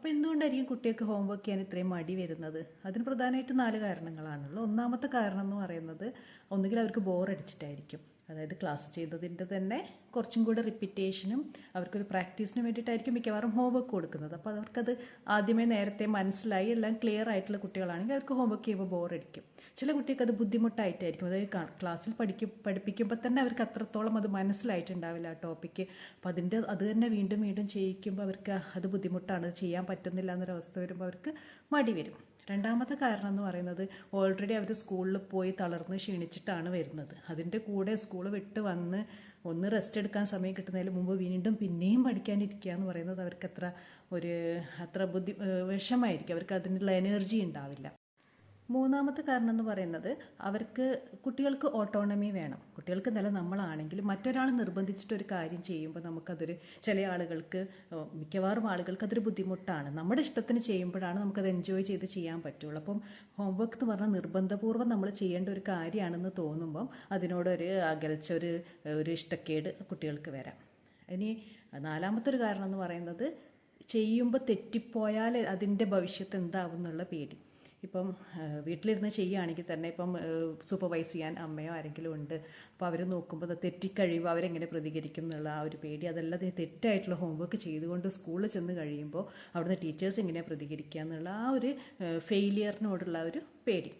അപ്പോൾ എന്തുകൊണ്ടായിരിക്കും കുട്ടികൾക്ക് ഹോംവർക്ക് ചെയ്യാൻ ഇത്രയും മടി വരുന്നത്? അതിന് പ്രധാനമായിട്ട് നാല് കാരണങ്ങളാണുള്ളത് ഒന്നാമത്തെ കാരണം എന്ന് പറയുന്നത് ഒന്നുകിൽ അവർക്ക് ബോറടിച്ചിട്ടായിരിക്കും അതായത് ക്ലാസ് ചെയ്തതിന്റെ തന്നെ കുറച്ചും കൂടെ റിപ്പീറ്റേഷനും അവർക്കൊരു പ്രാക്ടീസിന് വേണ്ടിയിട്ടായിരിക്കും മിക്കവാറും ഹോംവർക്ക് കൊടുക്കുന്നത്. അപ്പോൾ അവർക്കത് ആദ്യമേ നേരത്തെ മനസ്സിലായി എല്ലാം ക്ലിയർ ആയിട്ടുള്ള കുട്ടികളാണെങ്കിൽ അവർക്ക് ഹോംവർക്ക് ചെയ്യുമ്പോൾ ബോറടിക്കും ചില കുട്ടികൾക്ക് അത് ബുദ്ധിമുട്ടായിട്ടായിരിക്കും. അതായത് ക്ലാസ്സിൽ പഠിക്കും പഠിപ്പിക്കുമ്പോൾ തന്നെ അവർക്ക് അത്രത്തോളം അത് മനസ്സിലായിട്ടുണ്ടാവില്ല ആ ടോപ്പിക്ക് അപ്പോൾ അതിന്റെ അത് തന്നെ വീണ്ടും വീണ്ടും ചെയ്യിക്കുമ്പോൾ അവർക്ക് അത് ബുദ്ധിമുട്ടാണ്. ചെയ്യാൻ പറ്റുന്നില്ല എന്നൊരവസ്ഥ വരുമ്പോൾ അവർക്ക് മടി വരും. രണ്ടാമത്തെ കാരണം എന്ന് പറയുന്നത് ഓൾറെഡി അവർ സ്കൂളിൽ പോയി തളർന്ന് ക്ഷീണിച്ചിട്ടാണ് വരുന്നത്. അതിന്റെ കൂടെ സ്കൂൾ വിട്ട് വന്ന് ഒന്ന് റെസ്റ്റ് എടുക്കാൻ സമയം കിട്ടുന്നതിന് മുമ്പ് വീണ്ടും പിന്നെയും പഠിക്കാനിരിക്കുക എന്ന് പറയുന്നത് അവർക്ക് അത്ര ഒരു അത്ര ബുദ്ധി വിഷമായിരിക്കും അവർക്ക് അതിനുള്ള എനർജി ഉണ്ടാവില്ല. മൂന്നാമത്തെ കാരണം എന്ന് പറയുന്നത് അവർക്ക് കുട്ടികൾക്ക് ഓട്ടോണമി വേണം. കുട്ടികൾക്ക് നല്ല നമ്മളാണെങ്കിലും മറ്റൊരാൾ നിർബന്ധിച്ചിട്ട് ഒരു കാര്യം ചെയ്യുമ്പോൾ നമുക്കതൊരു ചില ആളുകൾക്ക് മിക്കവാറും ആളുകൾക്ക് അതൊരു ബുദ്ധിമുട്ടാണ്. നമ്മുടെ ഇഷ്ടത്തിന് ചെയ്യുമ്പോഴാണ് നമുക്കത് എൻജോയ് ചെയ്ത് ചെയ്യാൻ പറ്റുള്ളൂ. അപ്പം ഹോംവർക്ക് എന്ന് പറഞ്ഞാൽ നിർബന്ധപൂർവം നമ്മൾ ചെയ്യേണ്ട ഒരു കാര്യമാണെന്ന് തോന്നുമ്പം അതിനോടൊരു അകൽച്ച ഒരു ഒരു ഇഷ്ടക്കേട് കുട്ടികൾക്ക് വരാം. ഇനി നാലാമത്തെ ഒരു കാരണം എന്ന് പറയുന്നത് ചെയ്യുമ്പോൾ തെറ്റിപ്പോയാൽ അതിന്റെ ഭവിഷ്യത്ത് എന്താവും എന്നുള്ള പേടി. ഇപ്പം വീട്ടിലിരുന്ന് ചെയ്യുകയാണെങ്കിൽ തന്നെ ഇപ്പം സൂപ്പർവൈസ് ചെയ്യാൻ അമ്മയോ ആരെങ്കിലും ഉണ്ട് അപ്പോൾ അവർ നോക്കുമ്പോൾ തെറ്റിക്കഴിയുമ്പോൾ അവരെങ്ങനെ പ്രതികരിക്കും എന്നുള്ള ആ ഒരു പേടി. അതല്ലാതെ തെറ്റായിട്ടുള്ള ഹോംവർക്ക് ചെയ്തുകൊണ്ട് സ്കൂളിൽ ചെന്ന് കഴിയുമ്പോൾ അവിടുന്ന് ടീച്ചേഴ്സ് എങ്ങനെ പ്രതികരിക്കുക എന്നുള്ള ആ ഒരു ഫെയിലിയറിനോടുള്ള ഒരു പേടി.